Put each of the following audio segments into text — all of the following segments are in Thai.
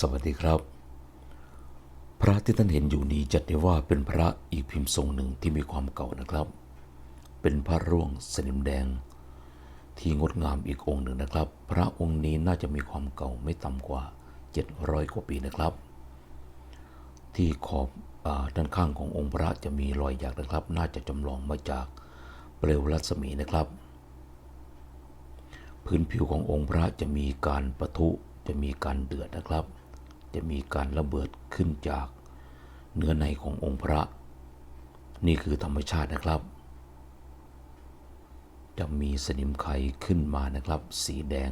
สวัสดีครับ พระที่ท่านเห็นอยู่นี้จัดได้ว่าเป็นพระอีกพิมพ์ทรงหนึ่งที่มีความเก่านะครับ เป็นพระร่วงสนิมแดง ที่งดงามอีกองค์หนึ่งนะครับ พระองค์นี้น่าจะมีความเก่าไม่ต่ำกว่า 700 กว่าปีนะครับ ที่ขอบอด้านข้างขององค์พระจะมีรอยหยักนะครับ น่าจะจำลองมาจากเปลวรัศมีนะครับพื้นผิวขององค์พระจะมีการประทุ จะมีการเดือดนะครับ จะมีการระเบิดขึ้นจากเนื้อในขององค์พระ นี่คือธรรมชาตินะครับ จะมีสนิมไขขึ้นมานะครับ สีแดง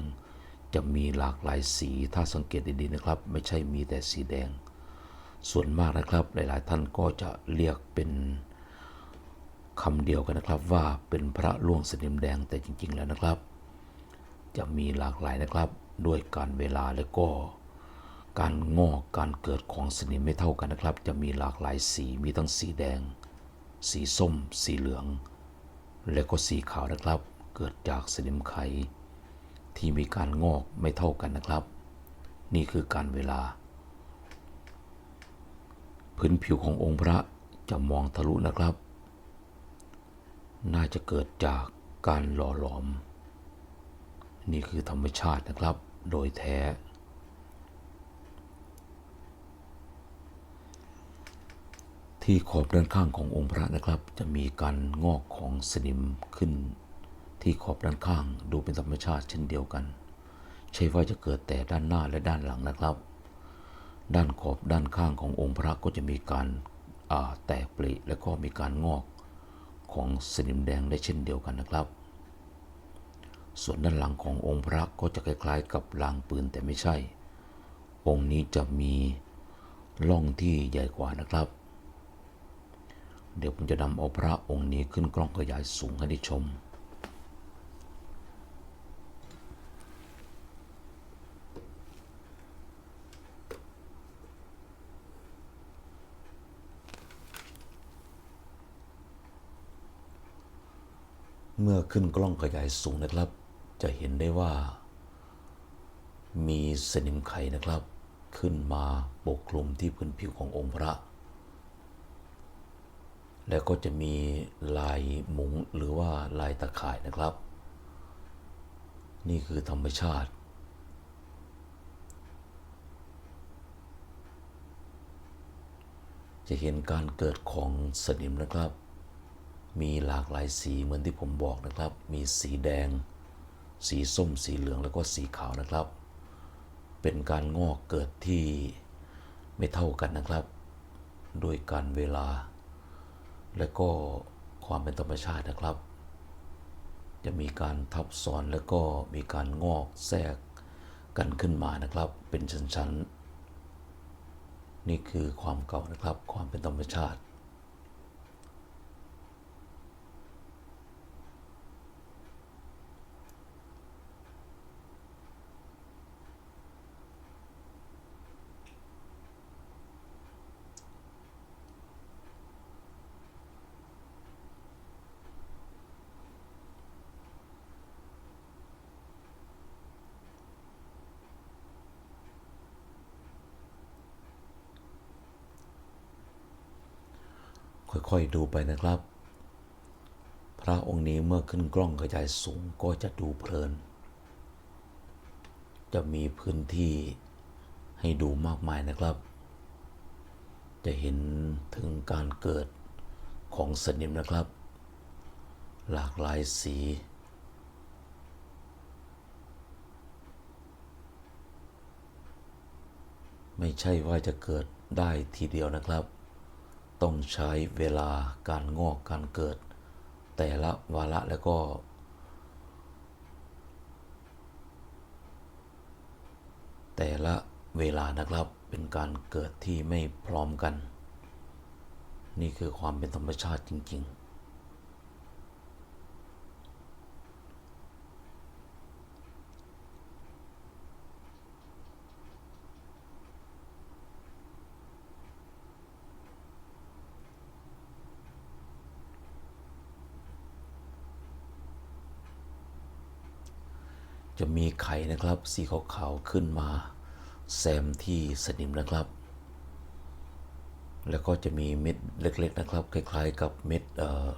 จะมีหลากหลายสีถ้าสังเกตดีๆนะครับ ไม่ใช่มีแต่สีแดง ส่วนมากนะครับหลายๆ ท่านก็จะเรียกเป็นคำเดียวกันนะครับว่าเป็นพระล่วงสนิมแดงแต่จริง ๆ แล้วนะครับ จะมีหลากหลายนะครับด้วยการเวลาและก็ การงอกการเกิดของสนิมไม่เท่ากันนะครับ จะมีหลากหลายสีมีทั้งสีแดง สีส้ม สีเหลือง และก็สีขาวนะครับ เกิดจากสนิมไข ที่มีการงอกไม่เท่ากันนะครับ นี่คือการเวลา พื้นผิวขององค์พระจะมองทะลุนะครับ น่าจะเกิดจากการหล่อหลอม นี่คือธรรมชาตินะครับ โดยแท้ ที่ขอบด้านข้างขององค์พระนะครับ จะมีการงอกของสนิมขึ้น ที่ขอบด้านข้างดูเป็นธรรมชาติเช่นเดียวกัน ใช่ว่าจะเกิดแต่ด้านหน้าและด้านหลังนะครับ ด้านขอบด้านข้างขององค์พระก็จะมีการอ่าแตกปริและก็มีการงอกของสนิมแดงได้เช่นเดียวกันนะครับ ส่วนด้านหลังขององค์พระก็จะคล้ายๆ กับรางปืนแต่ไม่ใช่ องค์นี้จะมีล่องที่ใหญ่กว่านะครับ เดี๋ยวผมจะนำเอาพระองค์นี้ขึ้นกล้องขยายสูงให้ได้ชม เมื่อขึ้นกล้องขยายสูงนะครับ จะเห็นได้ว่า มีสนิมไขนะครับ ขึ้นมาปกคลุมที่พื้นผิวขององค์พระ แล้วก็จะมีลายหมุงหรือว่าลายตะข่ายนะครับ นี่คือธรรมชาติ จะเห็นการเกิดของสนิมนะครับ มีหลากหลายสีเหมือนที่ผมบอกนะครับ มีสีแดง สีส้ม สีเหลืองแล้วก็สีขาวนะครับ เป็นการงอกเกิดที่ไม่เท่ากันนะครับโดยการเวลา และก็ความเป็นธรรมชาตินะครับ จะมีการทับซ้อนและก็มีการงอกแทรกกันขึ้นมานะครับ เป็นชั้นๆ นี่คือความเก่านะครับ ความเป็นธรรมชาติ ค่อยๆดูไปนะครับ พระองค์นี้เมื่อขึ้นกล้องขยายสูงก็จะดูเพลิน จะมีพื้นที่ให้ดูมากมายนะครับ จะเห็นถึงการเกิดของสนิมนะครับ หลากหลายสีไม่ใช่ว่าจะเกิดได้ทีเดียวนะครับ ต้องใช้เวลาการงอกการเกิด แต่ละวาระแล้วก็ แต่ละเวลานะครับเป็นการเกิดที่ไม่พร้อมกัน นี่คือความเป็นธรรมชาติจริง ๆ จะมีไข่นะครับ สีขาวๆขึ้นมาแซมที่สนิมนะครับ แล้วก็จะมีเม็ดเล็กๆนะครับ คล้ายๆ กับเม็ดเอ่อ